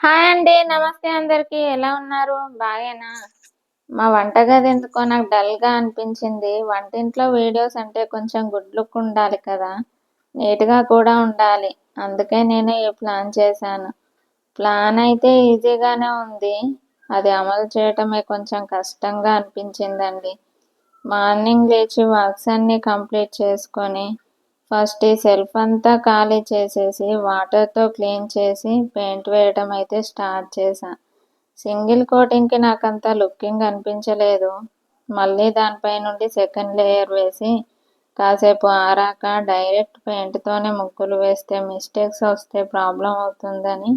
Hi అండి నమస్తే అందరికి. ఎలా ఉన్నారు? బాగేనా? మా వంటగది ఎందుకో నాకు డల్గా అనిపించింది. వంటింట్లో వీడియోస్ అంటే కొంచెం గుడ్ లుక్ ఉండాలి కదా. నీట్గా కూడా ఉండాలి. అందుకే నేను ఈ ప్లాన్ చేశాను. ప్లాన్ అయితే ఈజీగానే ఉంది. అది అమలు చేయటమే కొంచెం కష్టంగా అనిపించిందండి. మార్నింగ్ లేచి వర్క్స్ అన్ని కంప్లీట్ చేసుకొని ఫస్ట్ ఈ సెల్ఫ్ అంతా ఖాళీ చేసేసి వాటర్తో క్లీన్ చేసి పెయింట్ వేయడం అయితే స్టార్ట్ చేశా. సింగిల్ కోటింగ్కి నాకంత లుకింగ్ అనిపించలేదు. మళ్ళీ దానిపై నుండి సెకండ్ లేయర్ వేసి కాసేపు ఆరాక డైరెక్ట్ పెయింట్తోనే ముగ్గులు వేస్తే మిస్టేక్స్ వస్తే ప్రాబ్లం అవుతుందని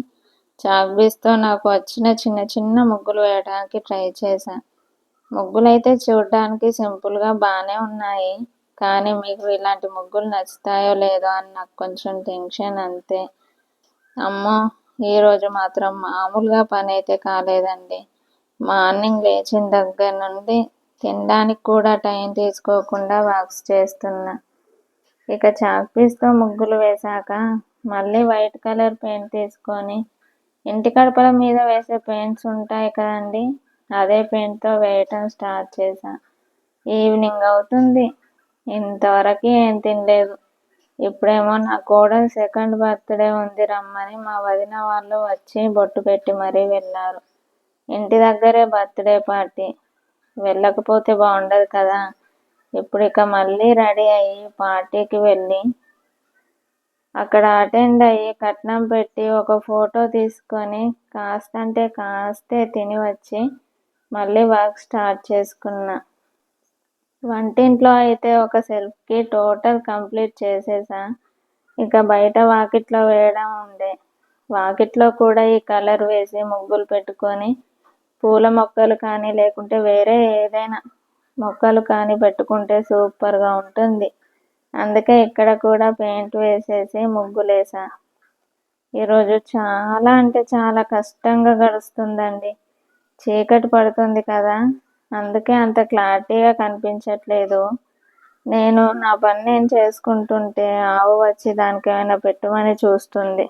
చాక్బీస్తో నాకు వచ్చిన చిన్న చిన్న ముగ్గులు వేయడానికి ట్రై చేశాను ముగ్గులు అయితే చూడడానికి సింపుల్గా బాగానే ఉన్నాయి. కానీ మీకు ఇలాంటి ముగ్గులు నచ్చుతాయో లేదో అని నాకు కొంచెం టెన్షన్ అంతే. అమ్మో ఈరోజు మాత్రం మామూలుగా పని అయితే కాలేదండి. మార్నింగ్ లేచిన దగ్గర నుండి తినడానికి కూడా టైం తీసుకోకుండా వర్క్స్ చేస్తున్నా. ఇక చాక్ పీస్తో ముగ్గులు వేశాక మళ్ళీ వైట్ కలర్ పెయింట్ తీసుకొని ఇంటి కడపల మీద వేసే పెయింట్స్ ఉంటాయి కదండి అదే పెయింట్తో వేయటం స్టార్ట్ చేశా. ఈవినింగ్ అవుతుంది. ఇంతవరకు ఏం తినలేదు. ఇప్పుడేమో నా కూడా సెకండ్ బర్త్డే ఉంది రమ్మని మా వదిన వాళ్ళు వచ్చి బొట్టు పెట్టి మరీ వెళ్ళారు ఇంటి దగ్గరే బర్త్డే పార్టీ. వెళ్ళకపోతే బాగుండదు కదా. ఇప్పుడు ఇక మళ్ళీ రెడీ అయ్యి పార్టీకి వెళ్ళి అక్కడ అటెండ్ అయ్యి కట్నం పెట్టి ఒక ఫోటో తీసుకొని కాస్త అంటే కాస్తే తిని వచ్చి మళ్ళీ వర్క్ స్టార్ట్ చేసుకున్నా. వంటింట్లో అయితే ఒక సెల్ఫ్కి టోటల్ కంప్లీట్ చేసేసా. ఇక బయట వాకిట్లో వేయడం ఉండే. వాకిట్లో కూడా ఈ కలర్ వేసి ముగ్గులు పెట్టుకొని పూల మొక్కలు కానీ లేకుంటే వేరే ఏదైనా మొక్కలు కానీ పెట్టుకుంటే సూపర్గా ఉంటుంది. అందుకే ఇక్కడ కూడా పెయింట్ వేసేసి ముగ్గులేసా. ఈరోజు చాలా అంటే చాలా కష్టంగా గడుస్తుందండి. చీకటి పడుతుంది కదా. అందుకే అంత క్లారిటీగా కనిపించట్లేదు. నేను నా పని నేను చేసుకుంటుంటే ఆవు వచ్చి దానికి ఏమైనా పెట్టమని చూస్తుంది.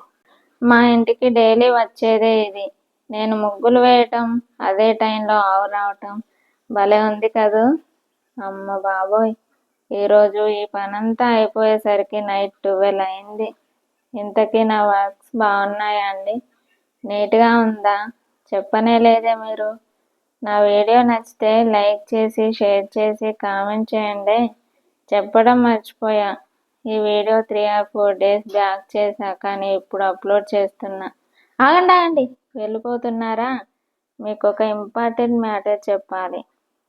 మా ఇంటికి డైలీ వచ్చేదే ఇది. నేను ముగ్గులు వేయటం అదే టైంలో ఆవు రావటం. భలే ఉంది కదూ? అమ్మ బాబోయ్! ఈరోజు ఈ పనంతా అయిపోయేసరికి నైట్ ట్వెల్వ్ అయింది. ఇంతకీ నా వర్క్స్ బాగున్నాయా అండి? నీట్గా ఉందా? చెప్పనే లేదే మీరు. నా వీడియో నచ్చితే లైక్ చేసి షేర్ చేసి కామెంట్ చేయండి. చెప్పడం మర్చిపోయా. ఈ video three or four days back చేశా కానీ ఇప్పుడు అప్లోడ్ చేస్తున్నా. ఆగండి ఆగండి. వెళ్ళిపోతున్నారా? మీకు ఒక ఇంపార్టెంట్ మ్యాటర్ చెప్పాలి.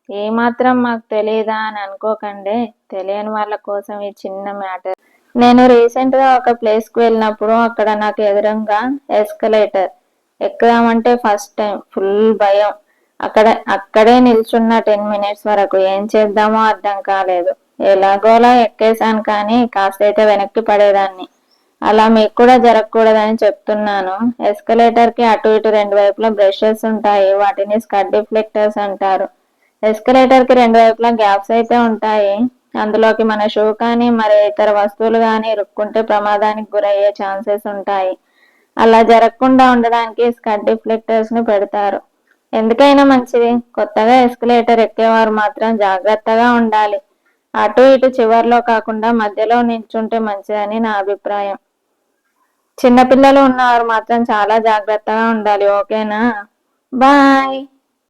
ఏమాత్రం మాకు తెలియదా అని అనుకోకండి. తెలియని వాళ్ళ కోసం ఈ చిన్న మ్యాటర్. నేను రీసెంట్గా ఒక ప్లేస్కి వెళ్ళినప్పుడు అక్కడ నాకు ఎదురంగా ఎస్కలేటర్. ఎక్కుదామంటే ఫస్ట్ టైం. ఫుల్ భయం. అక్కడ అక్కడే నిల్చున్న టెన్ మినిట్స్ వరకు ఏం చేద్దామో అర్థం కాలేదు. ఎలాగోలా ఎక్కేశాను కానీ కాస్త అయితే వెనక్కి పడేదాన్ని. అలా మీకు కూడా జరగకూడదని చెప్తున్నాను. ఎస్కలేటర్కి అటు ఇటు రెండు వైపులా బ్రషెస్ ఉంటాయి. వాటిని స్కడ్ డిఫ్లెక్టర్స్ అంటారు. ఎస్కలేటర్కి రెండు వైపులా గ్యాప్స్ అయితే ఉంటాయి. అందులోకి మన షూ కానీ మరి ఇతర వస్తువులు కానీ ఇరుక్కుంటే ప్రమాదానికి గురయ్యే ఛాన్సెస్ ఉంటాయి. అలా జరగకుండా ఉండడానికి స్కడ్ డిఫ్లెక్టర్స్ని పెడతారు. ఎందుకైనా మంచిది. కొత్తగా ఎస్కలేటర్ ఎక్కేవారు మాత్రం జాగ్రత్తగా ఉండాలి. అటు ఇటు చివర్లో కాకుండా మధ్యలో నిల్చుంటే మంచిదని నా అభిప్రాయం. చిన్నపిల్లలు ఉన్నవారు మాత్రం చాలా జాగ్రత్తగా ఉండాలి. ఓకేనా? బాయ్.